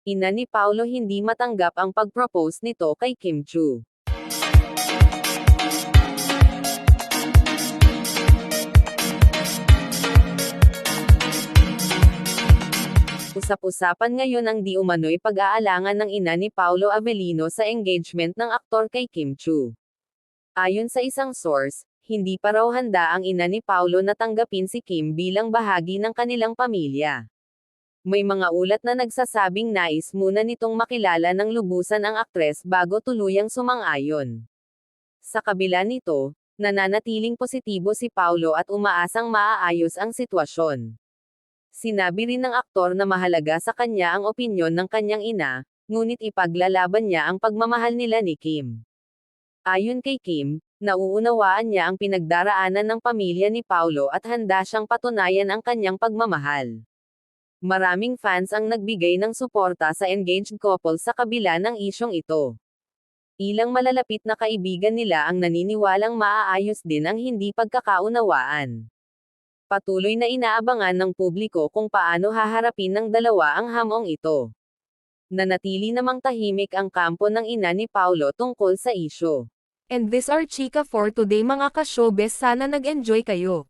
Ina ni Paulo hindi matanggap ang pag-propose nito kay Kim Chu. Usap-usapan ngayon ang di umano'y pag-aalangan ng ina ni Paulo Avellino sa engagement ng aktor kay Kim Chu. Ayon sa isang source, hindi pa raw handa ang ina ni Paulo na tanggapin si Kim bilang bahagi ng kanilang pamilya. May mga ulat na nagsasabing nais muna nitong makilala ng lubusan ang aktres bago tuluyang sumang-ayon. Sa kabila nito, nananatiling positibo si Paulo at umaasang maaayos ang sitwasyon. Sinabi rin ng aktor na mahalaga sa kanya ang opinyon ng kanyang ina, ngunit ipaglalaban niya ang pagmamahal nila ni Kim. Ayon kay Kim, nauunawaan niya ang pinagdaraanan ng pamilya ni Paulo at handa siyang patunayan ang kanyang pagmamahal. Maraming fans ang nagbigay ng suporta sa engaged couple sa kabila ng isyong ito. Ilang malalapit na kaibigan nila ang naniniwalang maaayos din ang hindi pagkakaunawaan. Patuloy na inaabangan ng publiko kung paano haharapin ng dalawa ang hamong ito. Nanatili namang tahimik ang kampo ng ina ni Paulo tungkol sa isyo. And this are Chika for today mga ka-showbiz sana nag-enjoy kayo.